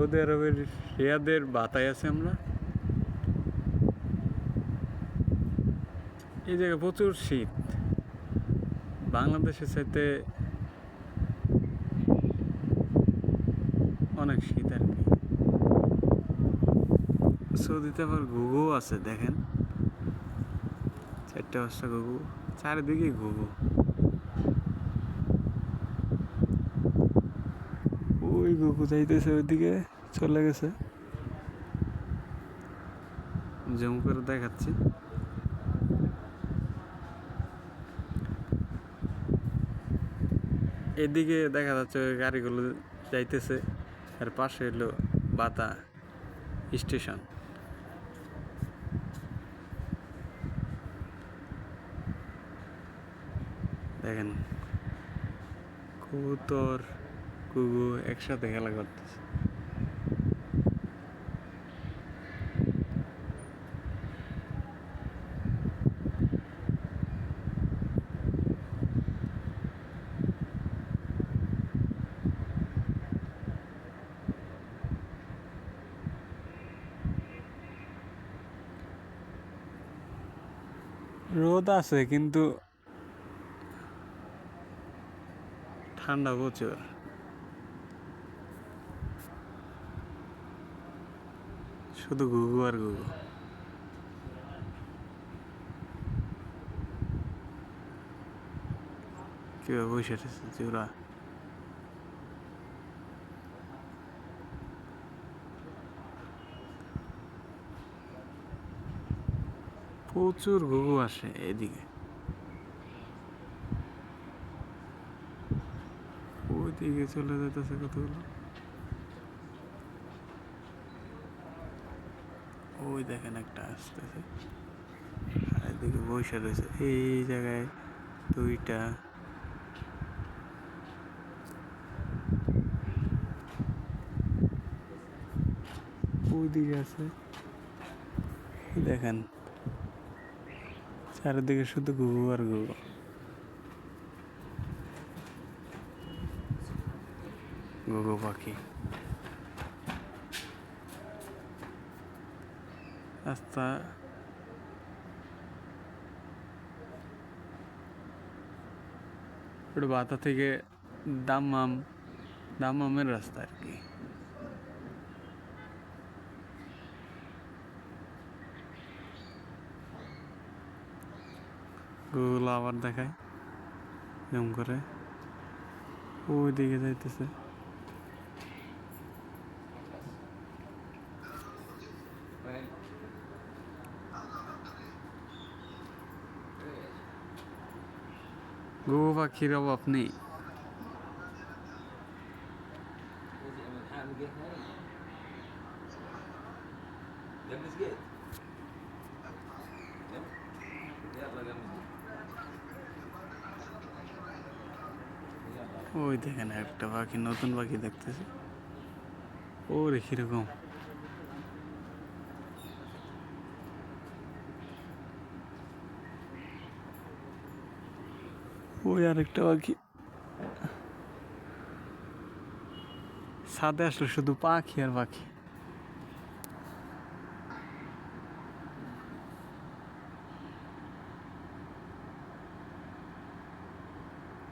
Saudi আরবের রিয়াদের বাতায় আছে আমরা। এই জায়গায় প্রচুর শীত। বাংলাদেশের চাইতে অনেক শীত আর কি। সৌদিতে আবার ঘুঘু আছে, দেখেন। চারটে পাঁচটা ঘুঘু। চারিদিকে ঘুঘু। ওই ঘুঘু যাইতেছে ওইদিকে, চলে গেছে। জুম করে দেখাচ্ছি। এদিকে দেখা যাচ্ছে গাড়িগুলো যাইতেছে, আর পাশে হলো বাতা স্টেশন। দেখেন, কবুতর কুকু একসাথে খেলা করতেছে। রোদ আছে কিন্তু ঠান্ডা প্রচুর। শুধু ঘুঘু আর ঘুঘু কিভাবে বসে রয়েছে ওরা প্রচুর ঘুঘু আসে এদিকে ওইদিকে চলে যেতেছে কতগুলো ওই দেখেন একটা আসতেছে। আর এদিকে বসে রয়েছে। এই জায়গায় দুইটা ওইদিকে আছে। দেখেন, চারিদিকে শুধু ঘুঘু আর ঘুঘু। ঘুঘু পাখি। রাস্তা ওটা বাতা থেকে দাম্মাম দাম্মামের রাস্তা আর কি গুগল আবার দেখায় জুম করে ওই দিকে যাইতেছে ঘুঘু পাখির অভাব নেই ওই দেখেন একটা পাখি নতুন পাখি দেখতেছে। ওরে কীরকম। ওই আরেকটা পাখি। ছাদে আসলে শুধু পাখি আর পাখি।